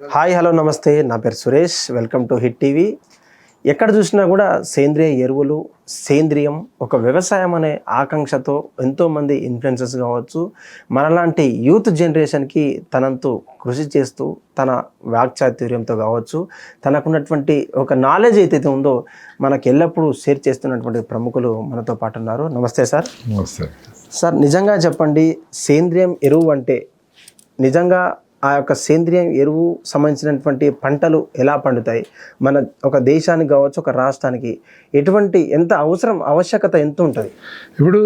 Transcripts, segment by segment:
Hi hello నమస్తే. నా పేరు Suresh. Welcome to hit TV. ఎక్కడ చూసినా కూడా సేంద్రియ ఎరువులు సేంద్రియం ఒక వ్యవసాయం అనే ఆకాంక్షతో ఎంతోమంది ఇన్ఫ్లుయెన్సెస్ కావచ్చు మనలాంటి యూత్ జనరేషన్కి తనంతు కృషి చేస్తూ తన వాక్చాతుర్యంతో కావచ్చు తనకున్నటువంటి ఒక నాలెడ్జ్ ఏదైతే ఉందో మనకు ఎల్లప్పుడూ షేర్ చేస్తున్నటువంటి ప్రముఖులు మనతో పాటు ఉన్నారు. నమస్తే సార్. నమస్తే. సార్ నిజంగా చెప్పండి సేంద్రియం ఎరువు అంటే నిజంగా ఆ యొక్క సేంద్రియ ఎరువు సంబంధించినటువంటి పంటలు ఎలా పండుతాయి? మన ఒక దేశానికి కావచ్చు ఒక రాష్ట్రానికి ఎటువంటి ఎంత అవసరం ఆవశ్యకత ఎంత ఉంటుంది? ఇప్పుడు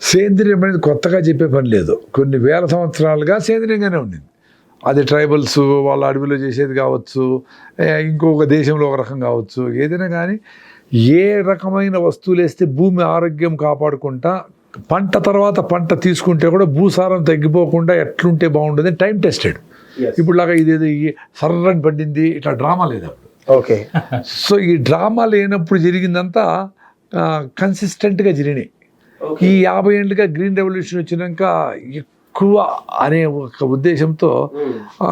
సేంద్రియం అనేది కొత్తగా చెప్పే పని లేదు. కొన్ని వేల సంవత్సరాలుగా సేంద్రియంగానే ఉండింది. అది ట్రైబల్స్ వాళ్ళ అడవిలో చేసేది కావచ్చు ఇంకొక దేశంలో ఒక రకం కావచ్చు ఏదైనా కానీ ఏ రకమైన వస్తువులు వేస్తే భూమి ఆరోగ్యం కాపాడుకుంటా పంట తర్వాత పంట తీసుకుంటే కూడా భూసారం తగ్గిపోకుండా ఎట్లుంటే బాగుంటుంది టైం టెస్టెడ్ ఇప్పుడు లాగా ఇదేదో సర్రని పడింది ఇట్లా డ్రామా లేదు అప్పుడు. ఓకే సో ఈ డ్రామా లేనప్పుడు జరిగిందంతా కన్సిస్టెంట్గా జరిగినాయి. ఈ యాభై ఏళ్ళుగా గ్రీన్ రెవల్యూషన్ వచ్చినాక ఎక్కువ అనే ఒక ఉద్దేశంతో ఆ,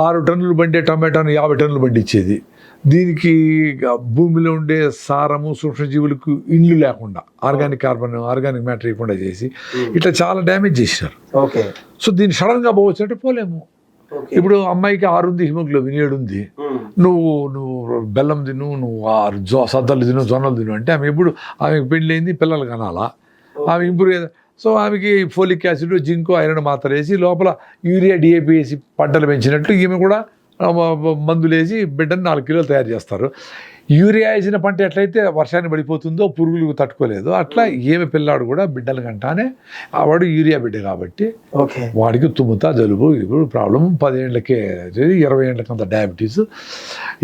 ఆరు టన్నులు బండే టమాటాను యాభై టన్నులు బండిచ్చేది దీనికి భూమిలో ఉండే సారము సూక్ష్మజీవులకు ఇండ్లు లేకుండా ఆర్గానిక్ కార్బన్ ఆర్గానిక్ మ్యాటర్ ఇవ్వకుండా చేసి ఇట్లా చాలా డ్యామేజ్ చేసినారు. ఓకే. సో దీన్ని సడన్గా పోవచ్చు అంటే పోలేము ఇప్పుడు అమ్మాయికి ఆరుంది హిమోగ్లోబిన్ ఏడు ఉంది నువ్వు నువ్వు బెల్లం తిను నువ్వు ఆ జొ సద్దలు తిను జొన్నలు తిను అంటే ఆమె ఎప్పుడు ఆమెకు పెళ్ళైంది పిల్లలు కనాలా. ఆమె ఇంప్రూవ్ సో ఆమెకి ఫోలిక్ యాసిడ్ జింకు ఐరన్ మాత్ర వేసి లోపల యూరియా డిఏపి వేసి పంటలు పెంచినట్టు ఈమె కూడా ఆ, మ- మందులు వేసి బిడ్డను నాలుగు కిలోలు తయారు చేస్తారు. యూరియా వేసిన పంట ఎట్లయితే వర్షాన్ని పడిపోతుందో పురుగులు తట్టుకోలేదు అట్లా ఏమి పిల్లాడు కూడా బిడ్డలు కంటానే ఆ వాడు యూరియా బిడ్డ కాబట్టి ఓకే. వాడికి తుమ్ముతా జలుబు ఇప్పుడు ప్రాబ్లం పదేళ్ళకే ఇరవై ఏళ్ళకి అంత డయాబెటీస్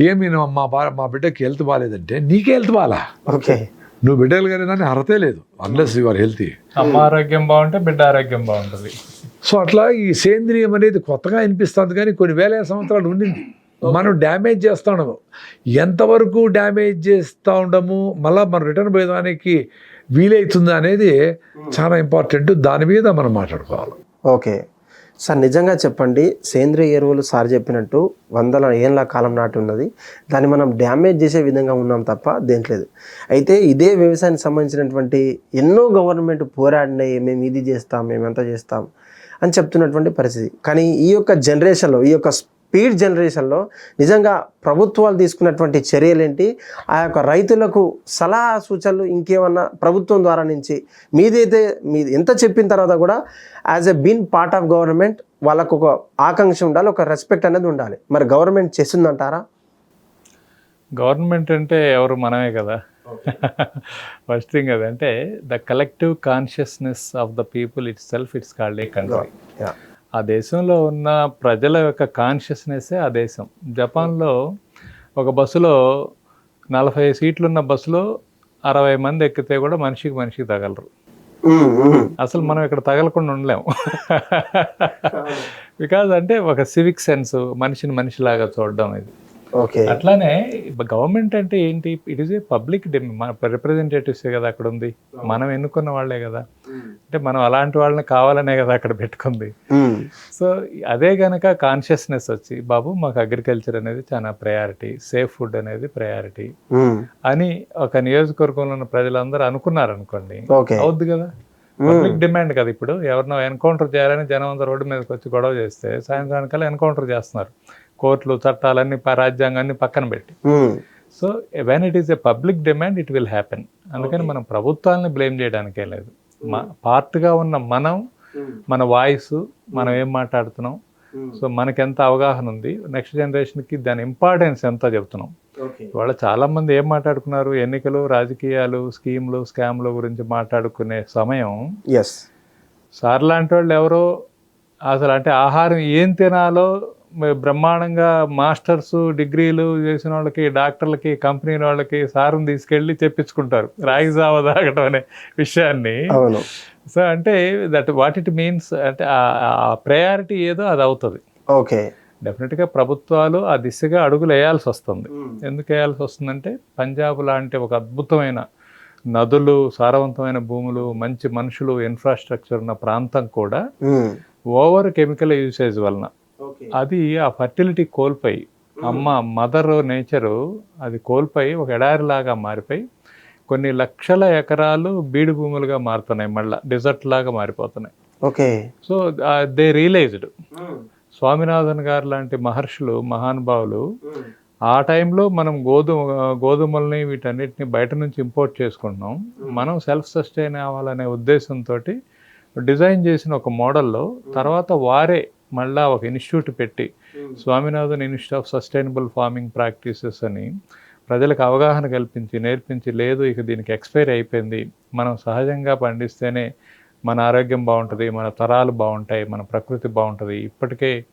ఏమి నా- మా బా మా బిడ్డకి హెల్త్ బాగాలేదంటే నీకే హెల్త్ బాగాలా? ఓకే. నువ్వు బిడ్డలు కానీ దాన్ని అర్హతే లేదు అన్లెస్ యువర్ హెల్తీ అమ్మ ఆరోగ్యం బాగుంటే బిడ్డ ఆరోగ్యం బాగుంటుంది. సో అట్లా ఈ సేంద్రియం అనేది కొత్తగా అనిపిస్తుంది కానీ కొన్ని వేల సంవత్సరాలు ఉండింది. మనం డ్యామేజ్ చేస్తా ఉన్నాము ఎంతవరకు డ్యామేజ్ చేస్తూ ఉండము మళ్ళీ మనం రిటర్న్ పోయేదానికి వీలవుతుందా అనేది చాలా ఇంపార్టెంట్. దాని మీద మనం మాట్లాడుకోవాలి. ఓకే. సార్ నిజంగా చెప్పండి సేంద్రియ ఎరువులు సార్ చెప్పినట్టు వందల ఏళ్ళ కాలం నాటి ఉన్నది. దాన్ని మనం డ్యామేజ్ చేసే విధంగా ఉన్నాం తప్ప దేంట్లేదు అయితే ఇదే వ్యవసాయానికి సంబంధించినటువంటి ఎన్నో గవర్నమెంట్ పోరాడినాయి మేము ఇది చేస్తాం మేము ఎంత చేస్తాం. అని చెప్తున్నటువంటి పరిస్థితి. కానీ ఈ యొక్క జనరేషన్లో ఈ యొక్క స్పీడ్ జనరేషన్లో నిజంగా ప్రభుత్వాలు తీసుకున్నటువంటి చర్యలేంటి? ఆ యొక్క రైతులకు సలహా సూచనలు ఇంకేమన్నా ప్రభుత్వం ద్వారా నుంచి మీదైతే మీ ఎంత చెప్పిన తర్వాత కూడా as a being part of government వాళ్ళకు ఒక ఆకాంక్ష ఉండాలి ఒక రెస్పెక్ట్ అనేది ఉండాలి. మరి గవర్నమెంట్ చేస్తుందంటారా గవర్నమెంట్ అంటే ఎవరు మనమే కదా. ఫస్ట్ థింగ్ అదంటే the collective consciousness of the people itself it's called a country ఆ దేశంలో ఉన్న ప్రజల యొక్క కాన్షియస్నెస్సే ఆ దేశం. జపాన్లో ఒక బస్సులో నలభై సీట్లు ఉన్న బస్సులో అరవై మంది ఎక్కితే కూడా మనిషికి మనిషికి తగలరు. ఉమ్, ఉమ్. అసలు మనం ఇక్కడ తగలకుండా ఉండలేము బికాజ్ అంటే ఒక సివిక్ సెన్స్ మనిషిని మనిషిలాగా చూడడం ఇది. అట్లానే గవర్నమెంట్ అంటే ఏంటి? It is a public representatives కదా అక్కడ ఉంది మనం ఎన్నుకున్న వాళ్ళే కదా. అంటే మనం అలాంటి వాళ్ళని కావాలనే కదా అక్కడ పెట్టుకుంది. సో అదే గనక కాన్షియస్నెస్ వచ్చి బాబు మాకు అగ్రికల్చర్ అనేది చాలా ప్రయారిటీ సేఫ్ ఫుడ్ అనేది ప్రయారిటీ అని ఒక నియోజకవర్గంలో ఉన్న ప్రజలందరూ అనుకున్నారు అనుకోండి అవుద్ది కదా. పబ్లిక్ డిమాండ్ కదా ఇప్పుడు. ఎవరినో ఎన్కౌంటర్ చేయాలని జనం అందరూ రోడ్డు మీదకి వచ్చి గొడవ చేస్తే సాయంత్రానికల్లా ఎన్కౌంటర్ చేస్తున్నారు. కోర్టులు చట్టాలన్నీ రాజ్యాంగాన్ని పక్కన పెట్టి. So when it is a public demand it will happen అందుకని మనం ప్రభుత్వాలని బ్లేమ్ చేయడానికే లేదు. మా పార్ట్గా ఉన్న మనం మన వాయిస్ మనం ఏం మాట్లాడుతున్నాం. సో మనకి ఎంత అవగాహన ఉంది నెక్స్ట్ జనరేషన్కి దాని ఇంపార్టెన్స్ ఎంత చెప్తున్నాం. ఓకే ఇవాళ చాలా మంది ఏం మాట్లాడుకున్నారు? ఎన్నికలు రాజకీయాలు స్కీమ్లు స్కామ్ల గురించి మాట్లాడుకునే సమయం ఎస్ సార్ లాంటి వాళ్ళు ఎవరో అసలు అంటే ఆహారం ఏం తినాలో బ్రహ్మాండంగా మాస్టర్స్ డిగ్రీలు చేసిన వాళ్ళకి డాక్టర్లకి కంపెనీ వాళ్ళకి సారుని తీసుకెళ్ళి చెప్పించుకుంటారు రాగి జావ అనే విషయాన్ని. సో అంటే దట్ వాట్ ఇట్ మీన్స్ అంటే ఆ ప్రయారిటీ ఏదో అది అవుతుంది. ఓకే. డెఫినెట్గా ప్రభుత్వాలు ఆ దిశగా అడుగులు వేయాల్సి వస్తుంది. ఎందుకు వేయాల్సి వస్తుందంటే పంజాబ్ లాంటి ఒక అద్భుతమైన నదులు సారవంతమైన భూములు మంచి మనుషులు ఇన్ఫ్రాస్ట్రక్చర్ ఉన్న ప్రాంతం కూడా ఓవర్ కెమికల్ యూసేజ్ వలన. అది ఆ ఫర్టిలిటీ కోల్పోయి అమ్మ మదర్ నేచరు అది కోల్పోయి ఒక ఎడారిలాగా మారిపోయి కొన్ని లక్షల ఎకరాలు బీడు భూములుగా మారుతున్నాయి మళ్ళీ డెజర్ట్ లాగా మారిపోతున్నాయి. Okay. So they realized Swaminathan garu లాంటి మహర్షులు మహానుభావులు ఆ టైంలో మనం గోధుమ గోధుమల్ని వీటన్నిటిని బయట నుంచి ఇంపోర్ట్ చేసుకుంటున్నాం. మనం సెల్ఫ్ సస్టైన్ అవ్వాలనే ఉద్దేశంతో డిజైన్ చేసిన ఒక మోడల్లో తర్వాత వారే మళ్ళా ఒక ఇన్స్టిట్యూట్ పెట్టి Swaminathan institute of sustainable farming practices అని ప్రజలకు అవగాహన కల్పించి నేర్పించి లేదు ఇక దీనికి ఎక్స్పైర్ అయిపోయింది. మనం సహజంగా పండిస్తేనే మన ఆరోగ్యం బాగుంటుంది మన తరాలు బాగుంటాయి మన ప్రకృతి బాగుంటుంది. ఇప్పటికే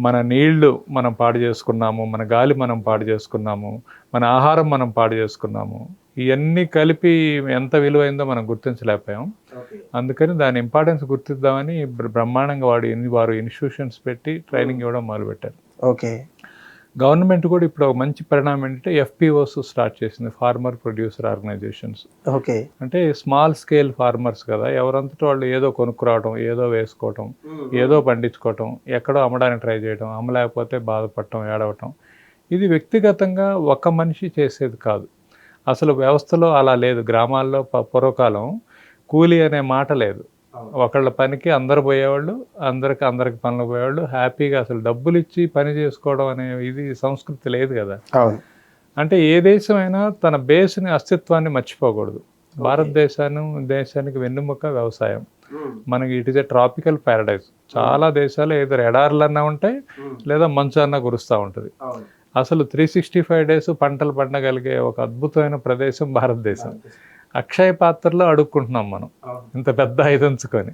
మన నీళ్ళు మనం పాడు చేసుకున్నాము మన గాలి మనం పాడు చేసుకున్నాము మన ఆహారం మనం పాడు చేసుకున్నాము. ఇవన్నీ కలిపి ఎంత విలువైందో మనం గుర్తించలేకపోయాం. అందుకని దాని ఇంపార్టెన్స్ గుర్తిద్దామని బ్ర- బ్రహ్మాండంగా వాడు వారు ఇన్స్టిట్యూషన్స్ పెట్టి ట్రైనింగ్ ఇవ్వడం మొదలుపెట్టారు. ఓకే. గవర్నమెంట్ కూడా ఇప్పుడు ఒక మంచి పరిణామం ఏంటంటే ఎఫ్పిఓస్ స్టార్ట్ చేసింది ఫార్మర్ ప్రొడ్యూసర్ ఆర్గనైజేషన్స్ ఓకే. అంటే స్మాల్ స్కేల్ ఫార్మర్స్ కదా ఎవరంతటి వాళ్ళు ఏదో కొనుక్కురావడం ఏదో వేసుకోవటం ఏదో పండించుకోవటం ఎక్కడో అమ్మడానికి ట్రై చేయడం అమ్మలేకపోతే బాధపడటం ఏడవటం. ఇది వ్యక్తిగతంగా ఒక మనిషి చేసేది కాదు. అసలు వ్యవస్థలో అలా లేదు. గ్రామాల్లో పూర్వకాలం కూలీ అనే మాట లేదు. ఒకళ్ళ పనికి అందరు పోయేవాళ్ళు అందరికి అందరికి పనులు పోయేవాళ్ళు హ్యాపీగా అసలు డబ్బులు ఇచ్చి పని చేసుకోవడం అనే ఇది సంస్కృతి లేదు కదా. అంటే ఏ దేశమైనా తన బేస్ని అస్తిత్వాన్ని మర్చిపోకూడదు. భారతదేశాన్ని దేశానికి వెన్నుముక వ్యవసాయం. మనకి it is a tropical paradise. చాలా దేశాలు ఏదో ఎడారులన్నా ఉంటాయి లేదా మంచు అన్నా కురుస్తూ ఉంటుంది. అసలు త్రీ సిక్స్టీ ఫైవ్ డేస్ పంటలు పండగలిగే ఒక అద్భుతమైన ప్రదేశం భారతదేశం. అక్షయ పాత్రలో అడుక్కుంటున్నాం మనం. ఇంత పెద్ద ఐదంచుకొని.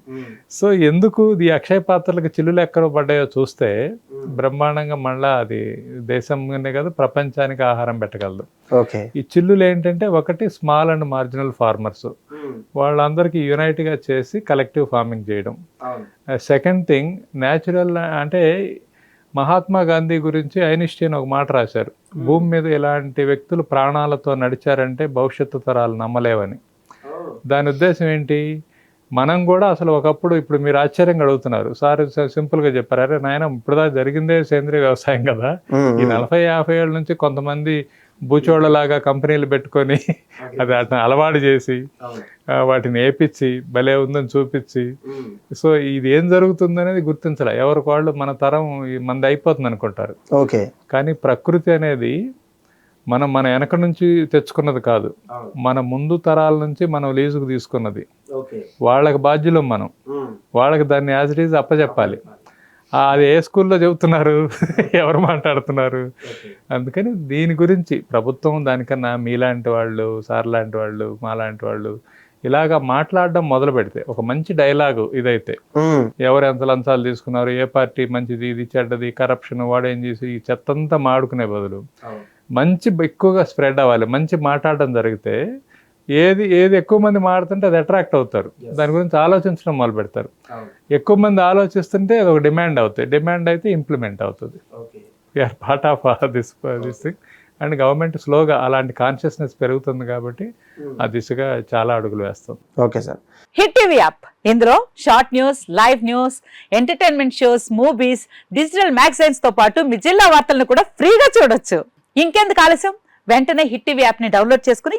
సో ఎందుకు ఈ అక్షయ పాత్రలకు చిల్లులు ఎక్కడ పడ్డాయో చూస్తే బ్రహ్మాండంగా మళ్ళా అది దేశంగానే కాదు ప్రపంచానికి ఆహారం పెట్టగలదు. ఓకే. ఈ చిల్లులు ఏంటంటే ఒకటి స్మాల్ అండ్ మార్జినల్ ఫార్మర్స్. వాళ్ళందరికీ యునైట్గా చేసి కలెక్టివ్ ఫార్మింగ్ చేయడం. సెకండ్ థింగ్ న్యాచురల్ అంటే మహాత్మా గాంధీ గురించి ఐనిస్టీన్ ఒక మాట రాశారు. భూమి మీద ఇలాంటి వ్యక్తులు ప్రాణాలతో నడిచారంటే భవిష్యత్తు తరాలు నమ్మలేవని. దాని ఉద్దేశం ఏంటి? మనం కూడా అసలు ఒకప్పుడు ఇప్పుడు మీరు ఆశ్చర్యంగా అడుగుతున్నారు. సార్ సింపుల్గా చెప్పారు. అరే నాయన ఇప్పుడు దాకా జరిగిందే సేంద్రీయ వ్యవసాయం కదా. ఈ నలభై యాభై ఏళ్ళ నుంచి కొంతమంది బూచోళ్ళలాగా కంపెనీలు పెట్టుకొని అది వాటిని అలవాటు చేసి వాటిని ఏపిచ్చి భలే ఉందని చూపించి సో ఇది ఏం జరుగుతుంది అనేది గుర్తించలే. ఎవరికి వాళ్ళు మన తరం మంది అయిపోతుంది అనుకుంటారు. ఓకే. కానీ ప్రకృతి అనేది మనం మన వెనక నుంచి తెచ్చుకున్నది కాదు. మన ముందు తరాల నుంచి మనం లీజుకు తీసుకున్నది. వాళ్ళకి బాధ్యులం మనం. వాళ్ళకి దాన్ని యాజ్ ఇట్ ఈజ్ అప్పచెప్పాలి అది ఏ స్కూల్లో చెబుతున్నారు? ఎవరు మాట్లాడుతున్నారు? అందుకని దీని గురించి ప్రభుత్వం దానికన్నా మీలాంటి వాళ్ళు సార్ లాంటి వాళ్ళు మాలాంటి వాళ్ళు ఇలాగా మాట్లాడడం మొదలు పెడితే ఒక మంచి డైలాగు ఇదైతే. ఎవరు ఎంత లంచాలు తీసుకున్నారు ఏ పార్టీ మంచిది ఇది చెడ్డది కరప్షన్ వాడేం చేసి ఈ చెత్తంతా మాడుకునే బదులు మంచి ఎక్కువగా స్ప్రెడ్ అవ్వాలి మంచి మాట్లాడడం జరిగితే ఏది ఏది ఎక్కువ మంది మాడుతుంటే అది అట్రాక్ట్ అవుతారు. దాని గురించి ఆలోచించడం మొదలు పెడతారు ఎక్కువ మంది ఆలోచిస్తుంటే అది ఒక డిమాండ్ అవుతుంది డిమాండ్ అయితే ఇంప్లిమెంట్ అవుతుంది. We are part of this this thing and government స్లోగా అలాంటి కాన్షియస్నెస్ పెరుగుతుంది కాబట్టి ఆ దిశగా చాలా అడుగులు వేస్తాం. Okay sir Hit TV app ఇందులో short news live news entertainment shows movies digital మ్యాగజైన్స్తో పాటు మీ జిల్లా వార్తలను కూడా ఫ్రీగా చూడొచ్చు. ఇంకెందుకు ఆలస్యం? వెంటనే హిట్ టీవీ యాప్ని డౌన్లోడ్ చేసుకుని